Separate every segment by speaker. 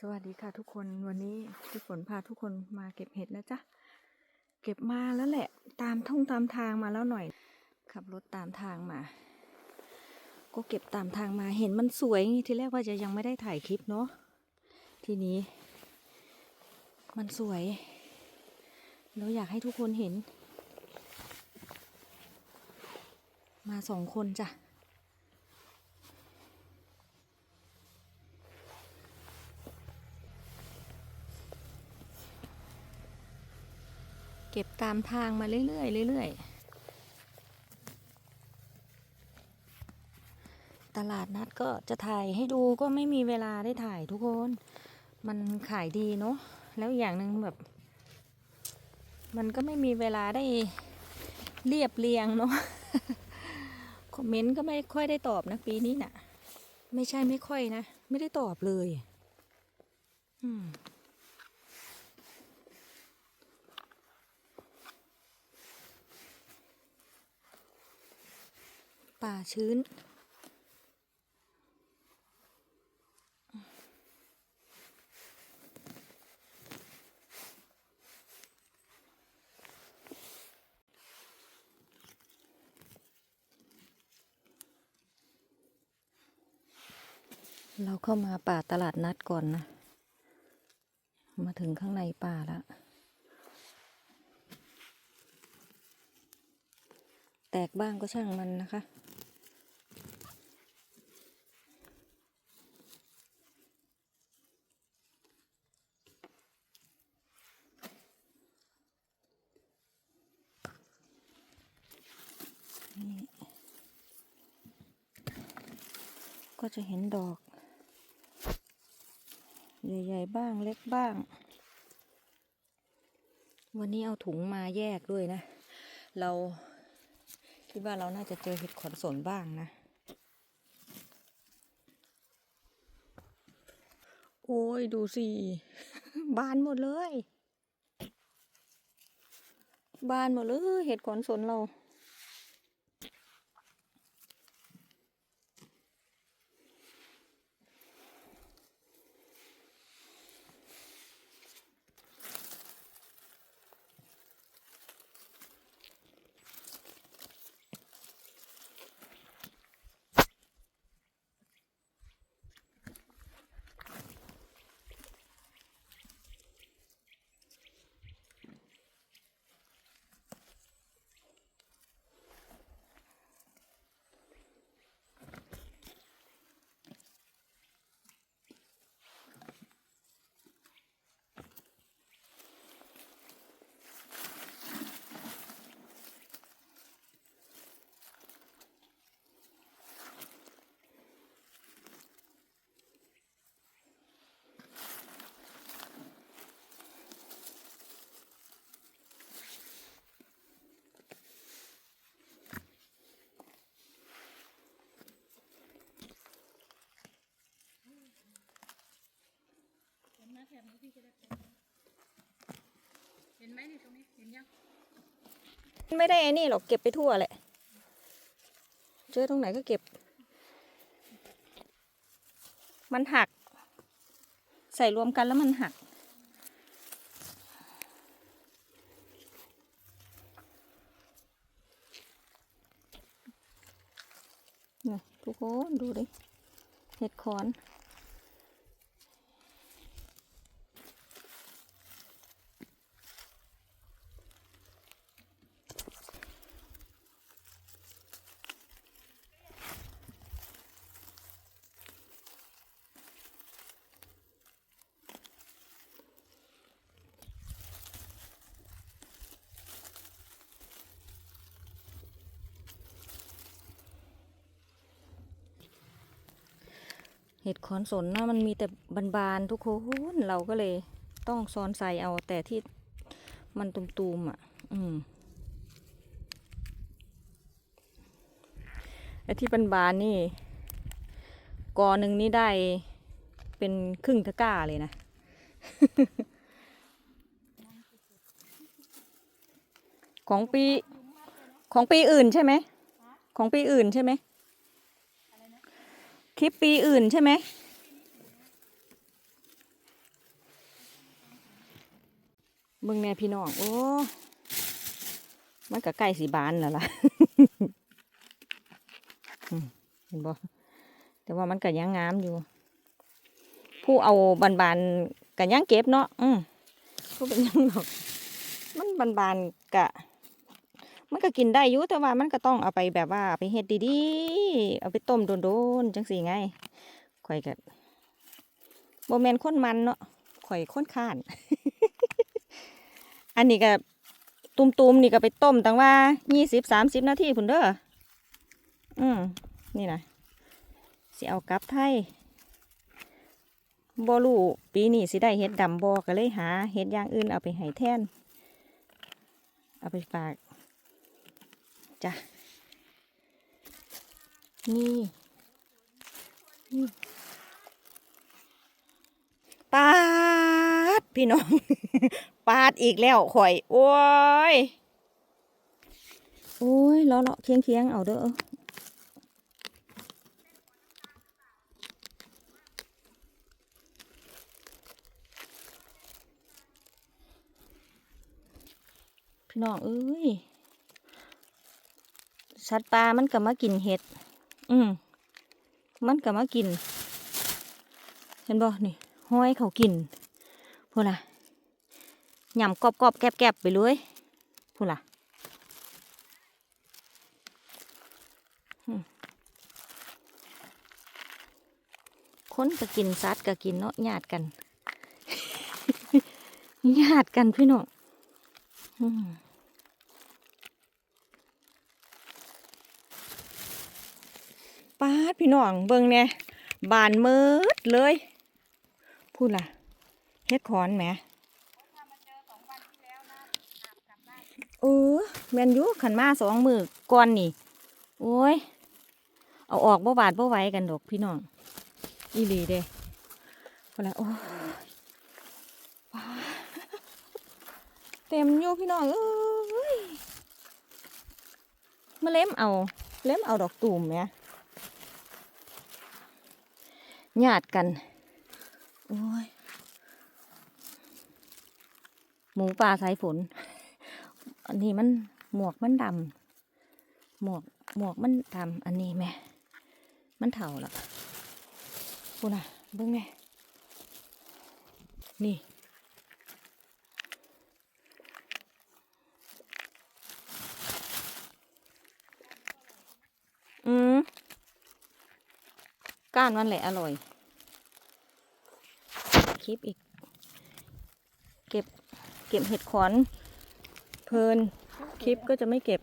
Speaker 1: สวัสดีค่ะทุกคนวันนี้พี่ฝนพาทุกคนมาเก็บเห็ดนะจ๊ะเก็บมาแล้วแหละ ตามท่องตามทางมาแล้วหน่อย ขับรถตามทางมา ก็เก็บตามทางมาเห็นมันสวยทีแรกว่าจะยังไม่ได้ถ่ายคลิปเนาะทีนี้ มันสวยแล้วอยากให้ทุกคนเห็น มาสองคนจ้ะ ก็บตามทางมาเรื่อยๆเรื่อยๆ ตลาดนัดก็จะถ่ายให้ดูก็ไม่มีเวลาได้ถ่ายทุกคน มันขายดีเนาะ แล้วอย่างหนึ่งแบบ มันก็ไม่มีเวลาได้เรียบเรียงเนาะ คอมเมนต์ก็ไม่ค่อยได้ตอบนะปีนี้น่ะ ไม่ใช่ไม่ค่อยนะ ไม่ได้ตอบเลย อืม ป่าชื้น เราเข้ามาป่าตลาดนัดก่อนนะ มาถึงข้างในป่าแล้วแตกบ้างก็ช่างมันนะคะ จะเห็นดอก ใหญ่ๆบ้างเล็กบ้าง วันนี้เอาถุงมาแยกด้วยนะ เราคิดว่าเราน่าจะเจอเห็ดขอนสนบ้างนะ โอ้ยดูสิ บานหมดเลย บานหมดเลย เห็ดขอนสนเรา
Speaker 2: แถบนี้พี่จะได้เห็นไหมนี่ตรงนี้เห็นยัง
Speaker 1: ไม่ได้ไอ้นี่หรอกเก็บไปทั่วแหละเจอตรงไหนก็เก็บ มันหัก ใส่รวมกันแล้วมันหักนี่ทุกคนดูดิเห็ดขอน ขอนสนนะมันมีแต่บานๆทุกคนเราก็เลยต้องซ้อนใส่เอาแต่ที่มันตุ่มๆอะ อืมไอ้ที่บานๆนี่กอหนึ่งนี่ได้เป็นครึ่งตะกร้าเลยนะ ของปี ของปีอื่นใช่ไหม ของปีอื่นใช่ไหม คลิปปีอื่นใช่ไหมมึงแน่พี่น้อง โอ้ มันก็ใกล้สีบานแล้วล่ะเห็นบ่แต่ว่ามันก็ยังงามอยู่ ผู้เอาบานบานก็ยังเก็บเนาะ อืมผู้เป็นยังหรอก มันบานบานกะ มันก็กินได้อยู่แต่ว่ามันก็ต้องเอาไปแบบว่าไปเฮ็ดดีๆ เอาไปต้มโดนๆจังสี่ไงข่อยก็โบแมนข้นมันเนาะข่อยข้นข้าน อันนี้ก็ตุ่มๆนี่ก็ไปต้มตั้งว่ายี่สิบสามสิบนาทีพุ่นเด้ออืมนี่นะสิเอากลับไทยบ่รู้ปีนี้สิได้เฮ็ดดำบ่ก็เลยหาเฮ็ดอย่างอื่นเอาไปให้แทน เอาไปฝาก จ้ะ นี่นี่ปาด พี่น้อง ปาดอีกแล้วข่อย โอ้ย โอ้ยเลาะเลาะเคียงเคียงเอาเด้อพี่น้องเอ้ย สัตว์ป่ามันก็มากินเห็ด อืมมันก็มากิน เห็นบ่นี่ห้อยเขากินพูดล่ะหย่ำกรอบกรอบแกบแกบไปเลยพูดล่ะคนก็กินสัตว์ก็กินเนาะญาติกันญาติกันพี่น้องอืม ป้าดพี่น้องเบิ่งเนี่ยบานเมิดเลยพูดล่ะเฮ็ดขอนแหมเออแมนยูขันมาสองมือก่อนนี่ โอ้ย เอาออกบ่บาดบ่ไหวกันดอกพี่น้อง อีหลีเด้พูดล่ะโอ้ยว้าเต็มอยู่พี่น้องเอ้ยมาเล็มเอา เล็มเอาดอกตูมเนี่ย ญาติกัน โอ้ย หมูป่าสายฝน อันนี้มันหมวกมันดำหมวกหมวกมันดำอันนี้แม่ มันเถ่าละพูน่ะเบิ่งแม่ นี่ อืม ก้านมันแหละอร่อย คลิปอีก เก็บเก็บเห็ดขอนเพลินคลิปก็จะไม่เก็บ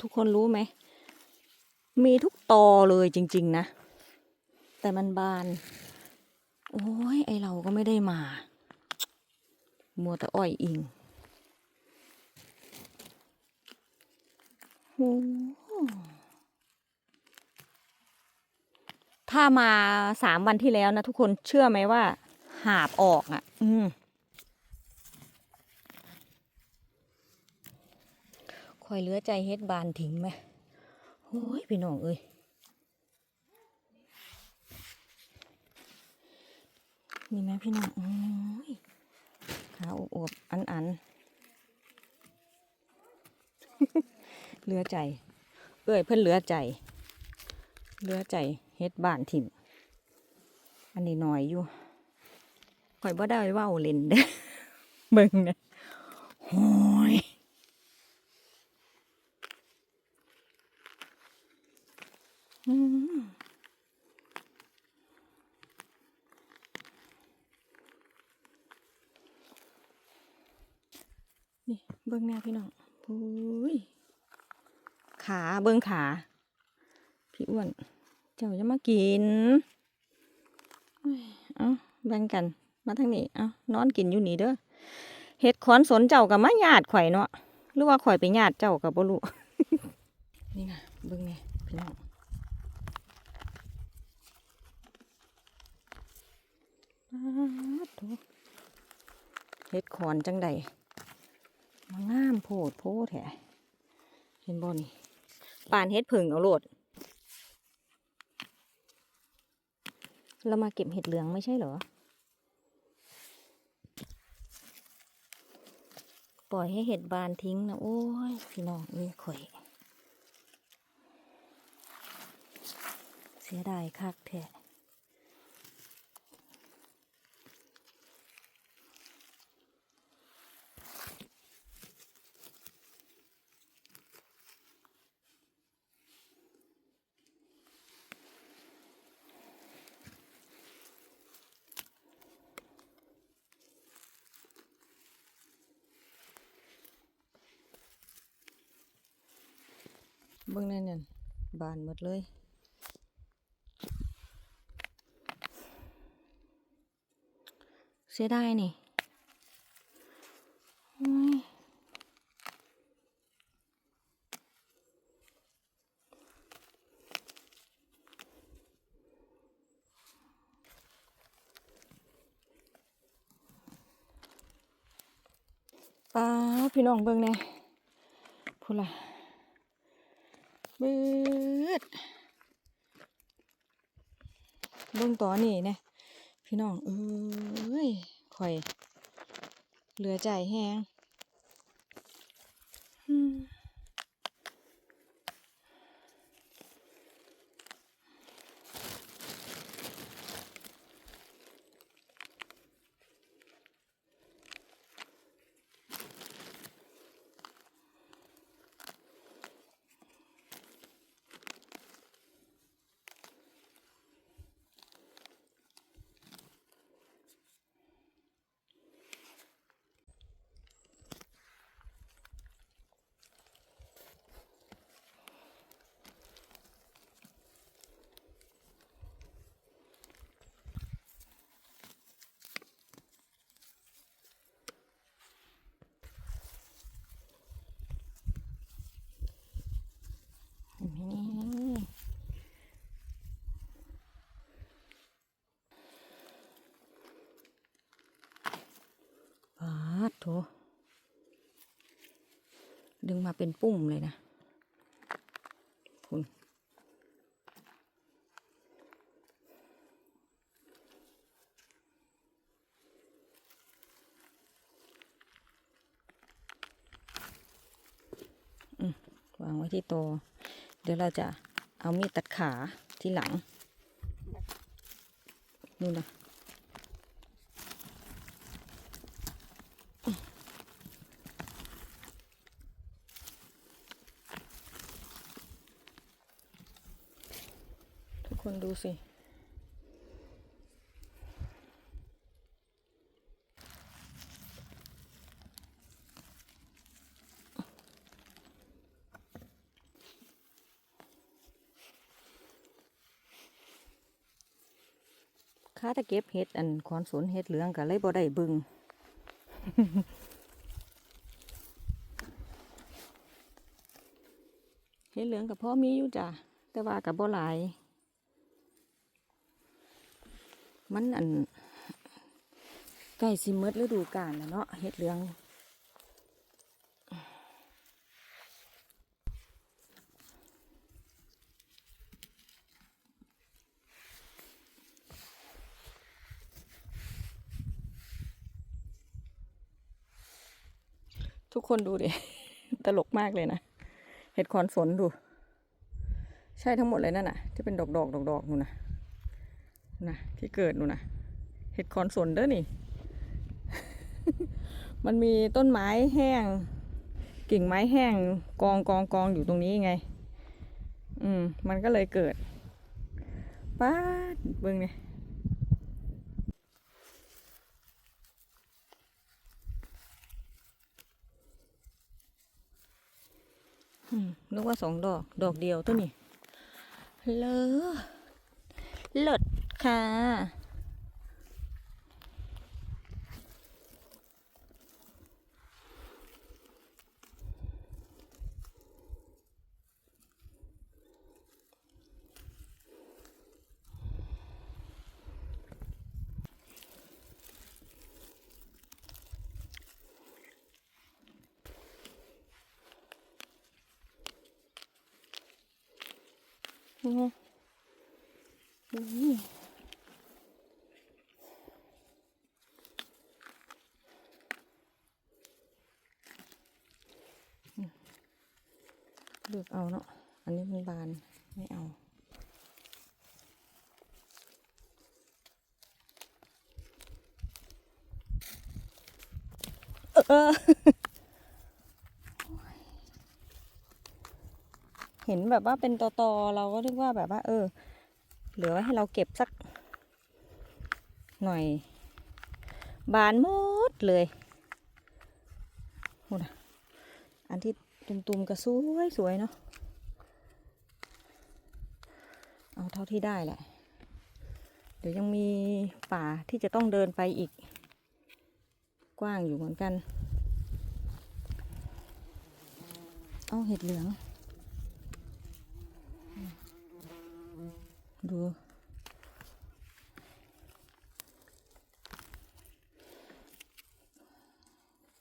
Speaker 1: ทุกคนรู้ไหม มีทุกตอเลยจริง ๆ นะ แต่มันบาน โอ้ย ไอเราก็ไม่ได้มา มัวแต่อ้อยอิง โอ้โห ถ้ามาสามวันที่แล้วนะทุกคนเชื่อไหมว่า หาบออกอะ อืมคอยเลือใจเฮ็ดบานทิ้งไหมโอ้ยพี่น้องเอ้ยนี่ไหมพี่น้องโอ้ยขาอวบๆอัน เหลือใจ เอ้ยเพิ่นเหลือใจ เหลือใจเฮ็ดบ้านถิ่ม อันนี้หน่อยอยู่ข่อยบ่ได้เว้าเล่นเด้เบิ่งนะโอ้ยอืมนี่เบิ่งแน่พี่น้องโอ้ย ขาเบิ้งขา พี่อ้วน เจ้าจะมากิน เอ้าแบ่งกัน มาทางนี้ เอานอนกินอยู่นี่เด้อเห็ดขอนสนเจ้ากับมาญาติข่อยเนาะหรือว่าข่อยไปญาติเจ้ากับบ่รู้นี่นะเบิ้งนี่พี่น้องเห็ดขอนจังใดมางามโพดโพแท้เห็นบ่นี่ ปานเฮ็ดผึ่งเอาโลด เรามาเก็บเห็ดเหลืองไม่ใช่เหรอ ปล่อยให้เห็ดบานทิ้งนะโอ้ยพี่น้องนี่ข่อย เสียดายคักแท้ เบิ่งนั่นนั่นบานหมดเลยเสียดายนี่ป้าพี่น้องเบิ่งแน่พูดล่ะ บืดเบื้องต่อนี่นะพี่น้อง เอ้ยข่อย เหลือใจแฮงอืมนี่ปาดโถ ดึงมาเป็นปุ่มเลยนะคุณวางไว้ที่โตะเดี๋ยวเราจะเอามีดตัดขาที่หลัง นี่นะ คนดูสิข้าตะเก็บเห็ดอันคอนสนเห็ดเหลืองก็เลยบ่ได้บึงเห็ดเหลืองกับพ่อมีอยู่จ้ะแต่ว่ากับบ่หลาย มันอันใกล้สิหมดฤดูกาลแล้วเนาะเห็ดเหลืองทุกคนดูดิ ตลกมากเลยนะ เห็ดคอนสนดู ใช่ทั้งหมดเลยนั่นน่ะ ที่เป็นดอกดอกดอกดอกนู่นนะ นะที่เกิดนู่นนะเห็ดคอนสนเด้อนี่ มันมีต้นไม้แห้ง กิ่งไม้แห้งกองกองกองอยู่ตรงนี้ไง อืม มันก็เลยเกิดป้าดเบิ่งเนี่ยอืมนึกว่าสองดอก ดอกเดียวตัวนี้เลอเลิศ ค่ะ นี่ไงนี่ เอาเนาะ อันนี้มันบาน ไม่เอา เออ เห็นแบบว่าเป็นตอตอๆเราก็นึกว่าแบบว่า เออ เหลือไว้ให้เราเก็บสัก หน่อย บานหมดเลยโอ้นะอันที่ตุ่มๆก็สวยสวยๆเนาะ เอาเท่าที่ได้แหละ เดี๋ยวยังมีป่าที่จะต้องเดินไปอีก กว้างอยู่เหมือนกัน เอาเห็ดเหลือง ดู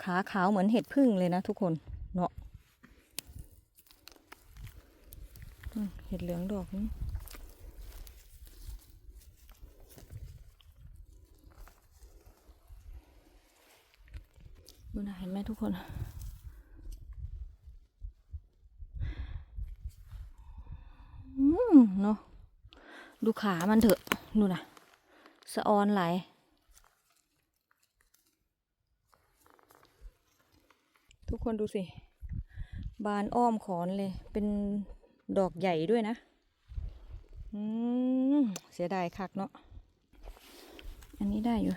Speaker 1: ขาขาวเหมือนเห็ดพึ่งเลยนะทุกคน เนาะอืมเห็ดเหลืองดอกนี้ดูนะเห็ นไหมทุกคนอืมเนาะดูขามันเถอะ ดูนะสะออนไหลทุกคนดูสิ บานอ้อมขอนเลย เป็นดอกใหญ่ด้วยนะ อืม เสียดายคักเนาะ อันนี้ได้อยู่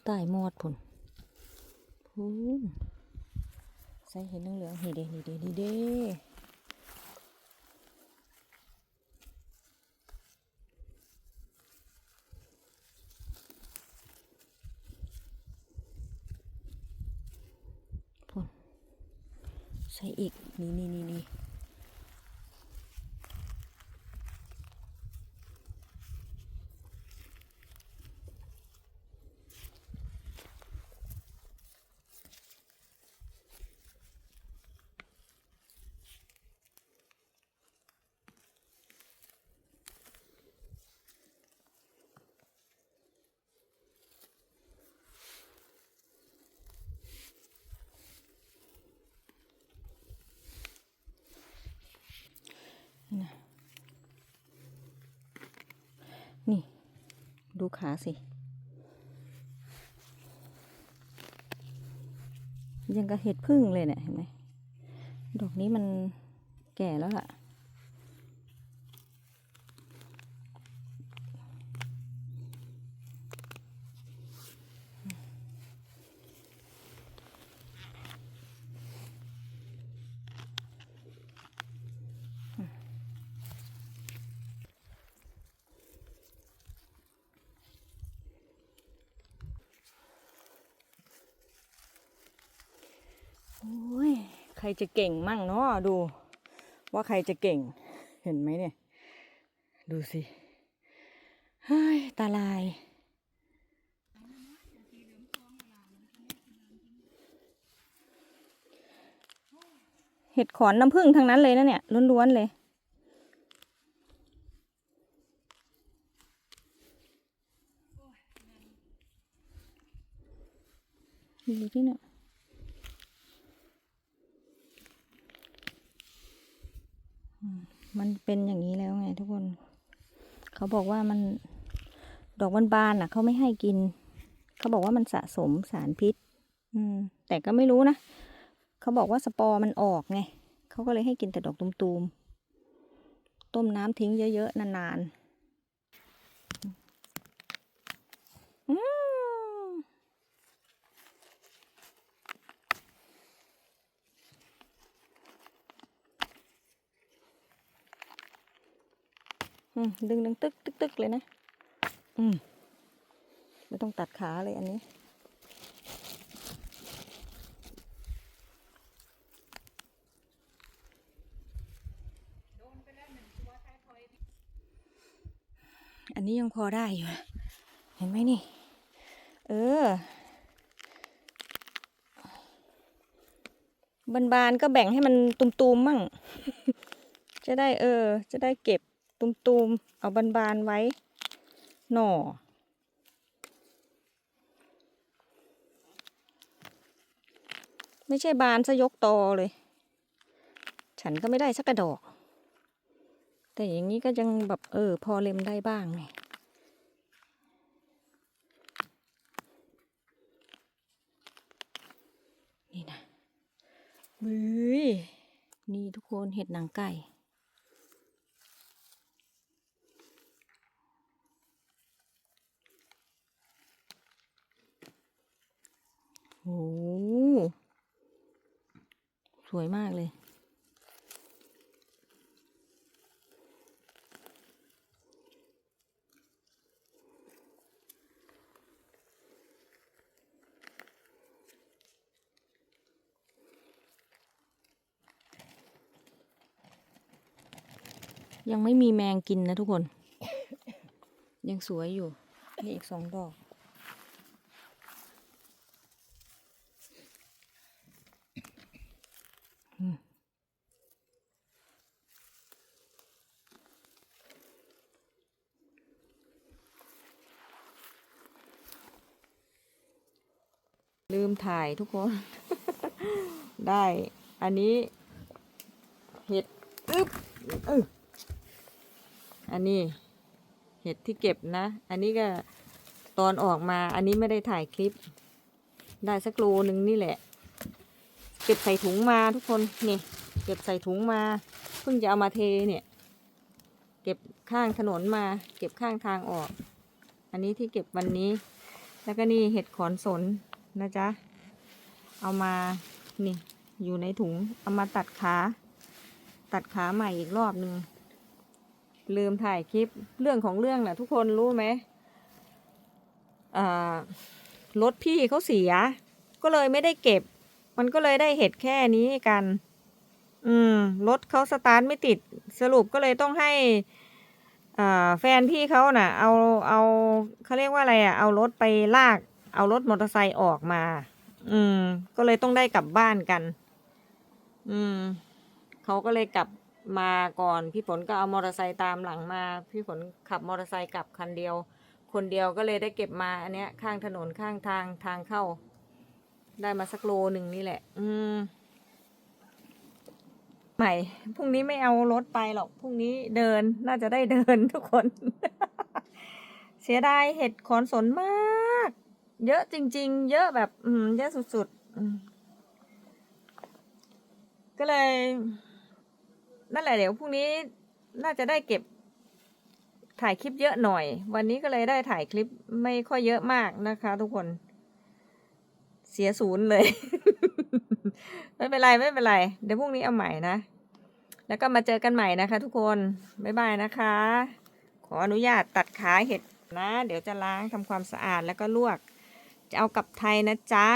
Speaker 1: อยู่ใต้มอดพุ่นพูนใส่เห็นเหลืองๆนี่เด้นี่เด้นี่เด้พุ่นใส่อีกนี่นี่นี่นี่นี่ ดูขาสิ ยังกับเห็ดพึ่งเลยเนี่ยเห็นไหมดอกนี้มันแก่แล้วล่ะ โอ้ยใครจะเก่งมั่งเนาะดู ว่าใครจะเก่ง เห็นไหมเนี่ย ดูสิเฮ้ยตาลาย เห็ดขอนน้ำผึ้งทั้งนั้นเลยนะเนี่ยล้วนๆเลยดูที่เนี่ย มันเป็นอย่างนี้แล้วไงทุกคน เขาบอกว่ามันดอกบานๆน่ะ เขาไม่ให้กิน เขาบอกว่ามันสะสมสารพิษ อืม แต่ก็ไม่รู้นะ เขาบอกว่าสปอร์มันออกไง เขาก็เลยให้กินแต่ดอกตูมๆ ต้มน้ำทิ้งเยอะๆ นานๆอืมอืม ดึงดึงตึกตึกตึกเลยนะอืม
Speaker 3: ไม่ต้องตัดขาเลยอันนี้ อันนี้ยังพอได้อยู่ เห็นไหมนี่ เออ บานๆก็แบ่งให้มันตุมๆมั่ง จะได้เออ จะได้เก็บ ตุมๆ เอาบานๆไว้ หน่อ ไม่ใช่บานซะยกตอเลย ฉันก็ไม่ได้สักกระดอก แต่อย่างนี้ก็ยังแบบเออ พอเล็มได้บ้างไงนี่นะเฮ้ยนี่ทุกคนเห็ดหนังไก่ โอ้โหสวยมากเลย ยังไม่มีแมงกินนะทุกคน ยังสวยอยู่ นี่อีกสองดอก ลืม ถ่ายทุกคน ได้ อันนี้ เห็ดอึ๊บอึ๊บอันนี้เห็ดที่เก็บนะ อันนี้ก็ตอนออกมา อันนี้ไม่ได้ถ่ายคลิป ได้สักโลหนึ่งนี่แหละ เก็บใส่ถุงมาทุกคน นี่ เก็บใส่ถุงมา เพิ่งจะเอามาเทเนี่ย เก็บข้างถนนมา เก็บข้างทางออก อันนี้ที่เก็บวันนี้ แล้วก็นี่เห็ดขอนสนนะจ๊ะ เอามานี่อยู่ในถุงเอามาตัดขา ตัดขาใหม่อีกรอบหนึ่งลืมถ่ายคลิปเรื่องของเรื่องนะทุกคนรู้ไหมรถพี่เขาเสีย ก็เลยไม่ได้เก็บ มันก็เลยได้เห็ดแค่นี้กัน อืมรถเขาสตาร์ทไม่ติดสรุปก็เลยต้องให้แฟนพี่เขาน่ะ เอาเอาเขาเรียกว่าอะไรอะเอารถไปลาก เอารถมอเตอร์ไซค์ออกมา อืม ก็เลยต้องได้กลับบ้านกัน อืม เขาก็เลยกลับมาก่อน พี่ฝนก็เอามอเตอร์ไซค์ตามหลังมา พี่ฝนขับมอเตอร์ไซค์กลับคันเดียว คนเดียวก็เลยได้เก็บมาอันเนี้ย ข้างถนนข้างทางทางเข้า ได้มาสักโลหนึ่งนี่แหละ อืม ใหม่ พรุ่งนี้ไม่เอารถไปหรอก พรุ่งนี้เดิน น่าจะได้เดินทุกคน เสียดายเห็ดขอนสนมาก เยอะจริง ๆ เยอะแบบ อืมเยอะสุดๆก็เลย นั่นแหละเดี๋ยวพรุ่งนี้น่าจะได้เก็บถ่ายคลิปเยอะหน่อย วันนี้ก็เลยได้ถ่ายคลิปไม่ค่อยเยอะมากนะคะ ทุกคน เสียศูนย์เลย ไม่เป็นไรไม่เป็นไร เดี๋ยวพรุ่งนี้เอาใหม่นะ แล้วก็มาเจอกันใหม่นะคะ ทุกคน บ๊ายบายนะคะ ขออนุญาตตัดขาเห็ดนะ เดี๋ยวจะล้างทำความสะอาดแล้วก็ลวก จะเอากลับไทยนะจ๊ะ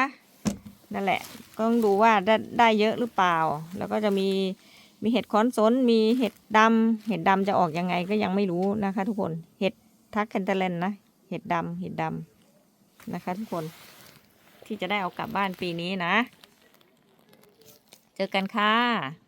Speaker 3: นั่นแหละก็ต้องดูว่าได้ได้เยอะหรือเปล่า แล้วก็จะมีมีเห็ดค้อนสนมีเห็ดดำเห็ดดำจะออกยังไงก็ยังไม่รู้นะคะ ทุกคนเห็ดทักแคนเตเลนนะเห็ดดำเห็ดดำนะคะ ทุกคนที่จะได้เอากลับบ้านปีนี้นะ เจอกันค่ะ